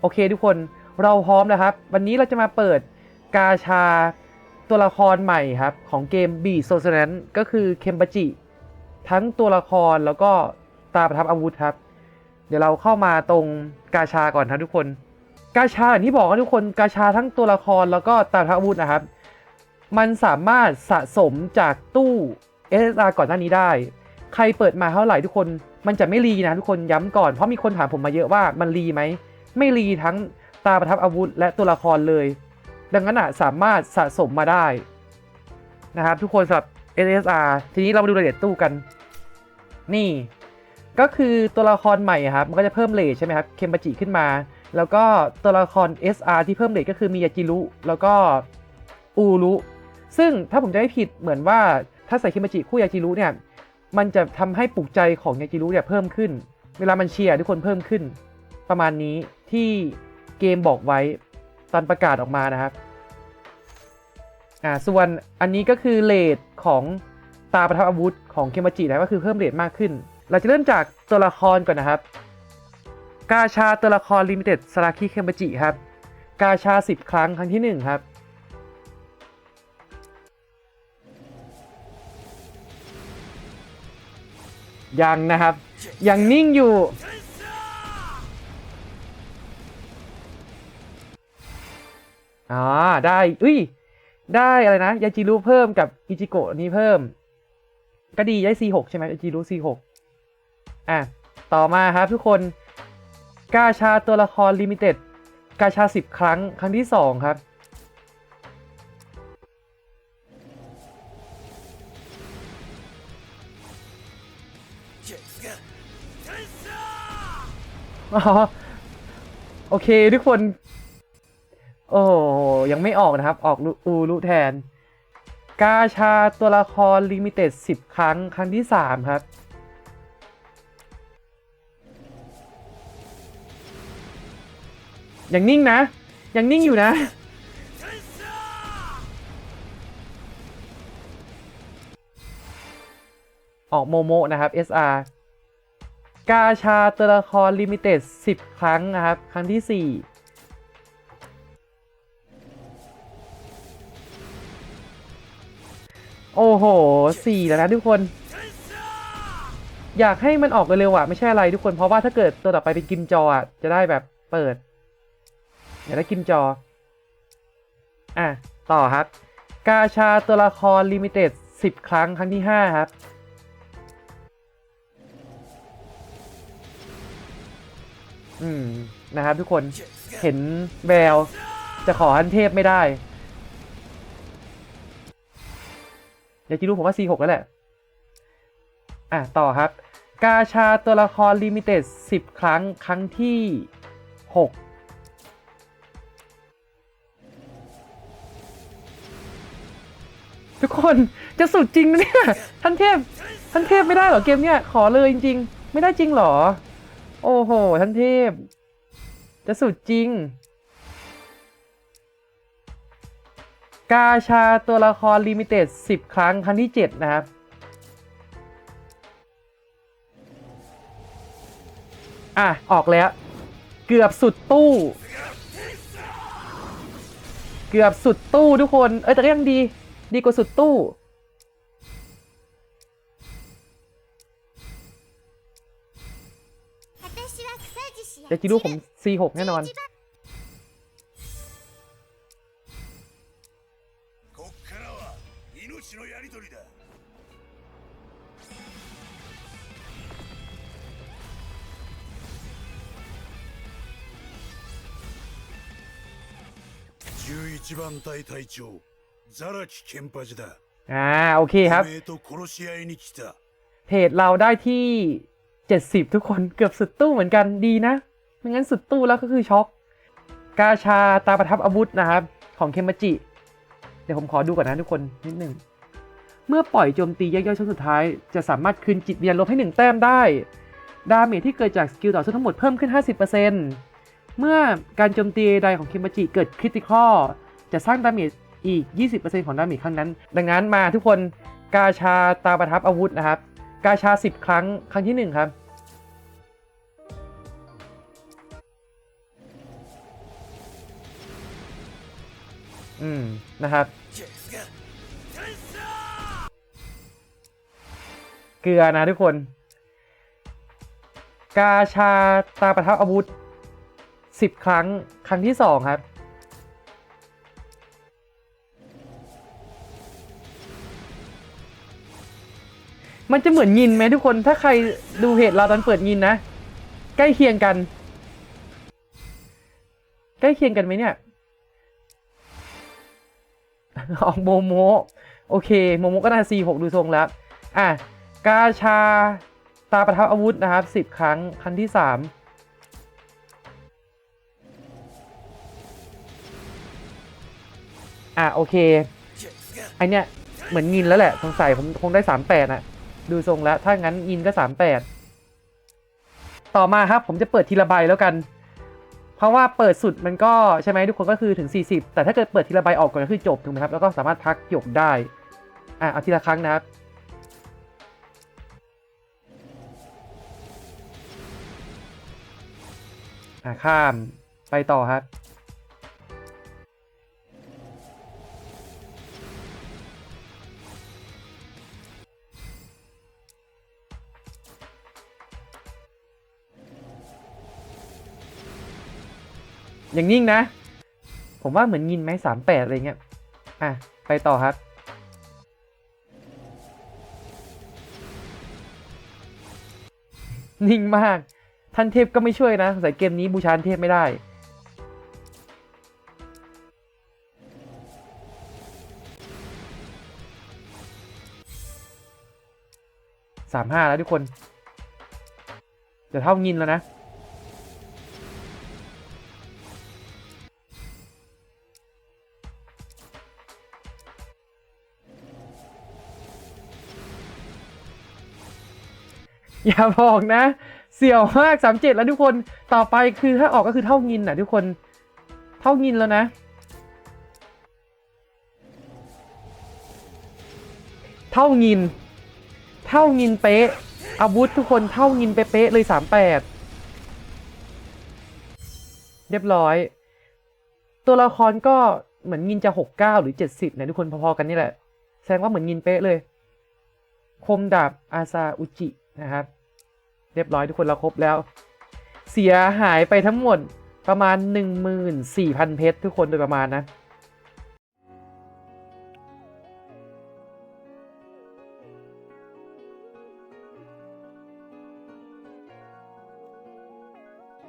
โอเคทุกคนเราพร้อมแล้วครับ วันนี้เราจะมาเปิดกาชาตัวละครใหม่ครับ ของเกม b ีโซ s น n ก็คือเคมปจิ ทั้งตัวละครแล้วก็ตาประทับอาวุธครับ เดี๋ยวเราเข้ามาตรงกาชาก่อนครับทุกคน กาชาอย่างที่บอกนะทุกคนกาชาทั้งตัวละครแล้วก็ตาประทับอาวุธนะครับ มันสามารถสะสมจากตู้ SSR ก่อนหน้านี้ได้ ใครเปิดมาเท่าไหร่ทุกคน มันจะไม่รีนะทุกคนย้ำก่อนเพราะมีคนถามผมมาเยอะว่ามันรีไหม ไม่รีทั้งตาประทับอาวุธและตัวละครเลย ดังนั้นอะสามารถสะสมมาได้นะครับทุกคนสำหรับ SSR ทีนี้เรามาดูรายละเอียดตู้กัน นี่ก็คือตัวละครใหม่ครับมันก็จะเพิ่มเลทใช่ไหมครับเคมบาจิขึ้นมา แล้วก็ตัวละคร SR ที่เพิ่มเลทก็คือมียาจิรุแล้วก็อูรุซึ่งถ้าผมจะไม่ผิดเหมือนว่าถ้าใส่เคมบาจิคู่ยาจิรุเนี่ยมันจะทำให้ปลุกใจของยาจิรุเนี่ยเพิ่มขึ้น เวลามันเชียร์ทุกคนเพิ่มขึ้นประมาณนี้ ที่เกมบอกไว้ตอนประกาศออกมานะครับอ่าส่วนอันนี้ก็คือเลทของตาประทับอาวุธของเคมาจินะก็คือเพิ่มเลทมากขึ้น เราจะเริ่มจากตัวละครก่อนนะครับ กาชาตัวละครลิมิเต็ดสลาคิเคมาจิครับ กาชา 10 ครั้งครั้งที่ 1 ครับยังนะครับ ยังนิ่งอยู่ อ๋อได้อุ้ย ได้อะไรนะยาจิรุเพิ่มกับอิจิโกะนี้เพิ่ม ก็ดีได้ C6 ใช่ไหมยาจิรุ C6 อะ ต่อมาครับทุกคน กาชาตัวละครลิมิเต็ดกาชา 10 ครั้งครั้งที่ 2 ครับอ๋อโอเคทุกคน โอ้ยังไม่ออกนะครับ ออกอูรุแทน กาชาตัวละครลิมิเต็ด10 ครั้ง ครั้งที่ 3 ครับยังนิ่งนะ ยังนิ่งอยู่นะออกโมโมนะครับ SR กาชาตัวละครลิมิเต็ด10 ครั้งนะครับ ครั้งที่ 4 โอ้โหสี่แล้วนะทุกคน อยากให้มันออกเร็วๆอะไม่ใช่อะไรทุกคนเพราะว่าถ้าเกิดตัวต่อไปเป็นกิมจออะจะได้แบบเปิดอยากได้กิมจอ อะ ต่อครับ กาชาตัวละครลิมิเต็ด10ครั้งครั้งที่5ครับอืม นะครับทุกคนเห็นแววจะขอฮันเทพไม่ได้ ยากจะรู้ผมว่า C6 แล้วแหละ อะ ต่อครับ กาชาตัวละครลิมิเต็ด10 ครั้งครั้งที่ 6ทุกคนจะสุดจริงนะเนี่ยท่านเทพท่านเทพไม่ได้หรอเกมเนี้ยขอเลยจริง ๆ ไม่ได้จริงหรอ โอ้โหท่านเทพ จะสุดจริง กาชาตัวละครลิมิเต็ด10 ครั้ง ครั้งที่ 7 นะครับ อะ ออกแล้ว เกือบสุดตู้ เกือบสุดตู้ทุกคน เอ้ย แต่ก็ยังดี ดีกว่าสุดตู้จะจิรู้ผม C6 แน่นอน 11番隊隊長ザラキケンパジだ อ่า โอเคครับ てめえと殺し合いに来た เพจเราได้ที่ 70 ทุกคนเกือบสุดตู้เหมือนกันดีนะ ไม่งั้นสุดตู้แล้วก็คือช็อก กาชาตาประทับอาวุธนะครับ ของเคมจิ เดี๋ยวผมขอดูก่อนนะทุกคนนิดหนึ่ง เมื่อปล่อยโจมตีย่อยๆช่วงสุดท้าย จะสามารถคืนจิตวิญญาณลบให้ 1 แต้มได้ ดาเมจที่เกิดจากสกิลต่อสู้ทั้งหมดเพิ่มขึ้น 50%เมื่อการโจมตีใดของเคมจิเกิดคริติคอล จะสร้างดาเมจอีก 20%ของดาเมจครั้งนั้น ดังนั้นมาทุกคนกาชาตาประทับอาวุธนะครับ กาชา 10 ครั้งครั้งที่ 1 ครับ อืม นะครับ เกลือนะทุกคน กาชาตาประทับอาวุธ 10 ครั้งครั้งที่ 2 ครับ มันจะเหมือนยินไหมทุกคนถ้าใครดูเพจเราตอนเปิดยินนะ ใกล้เคียงกัน ใกล้เคียงกันไหมเนี่ยออกโมโมโอเคโมโมก็น่าซีหกดูทรงแล้ว อะ กาชาตาประทับอาวุธนะครับสิบครั้ง ครั้งที่สามอะ โอเคไอเนี้ยเหมือนยินแล้วแหละ สงสัยผมคงได้สามแปดอะ ดูทรงแล้ว ถ้างั้นยินก็สามแปดต่อมาครับผมจะเปิดทีละใบแล้วกัน เพราะว่าเปิดสุดมันก็ใช่ไหมทุกคนก็คือถึง 40 แต่ถ้าเกิดเปิดทีละใบออกก่อนก็คือจบถูกไหมครับ แล้วก็สามารถพักหยกได้ อะเอาทีละครั้งนะครับอะข้ามไปต่อครับ อย่างนิ่งนะ ผมว่าเหมือนยินไหมสามแปดอะไรเงี้ย อะ ไปต่อครับ นิ่งมาก ท่านเทพก็ไม่ช่วยนะสงสัยเกมนี้บูชาท่านเทพไม่ได้ สามห้าแล้วทุกคน จะเท่างินแล้วนะ อย่าบอกนะ เสี่ยวมากสามเจ็ดแล้วทุกคนต่อไปคือถ้าออกก็คือเท่างินนะทุกคนเท่างินแล้วนะ เท่างิน เท่างินเป๊ะอาวุธทุกคนเท่างินเป๊ะเลยสามแปดเรียบร้อย ตัวละครก็เหมือนงินจะหกเก้าหรือเจ็ดสิบนะทุกคนพอๆกันนี่แหละ แสดงว่าเหมือนงินเป๊ะเลย คมดาบอาซาอุจินะครับ รียบร้อยทุกคนเราครบแล้ว เสียหายไปทั้งหมดประมาณ 14,000 เพชรทุกคนโดยประมาณนะ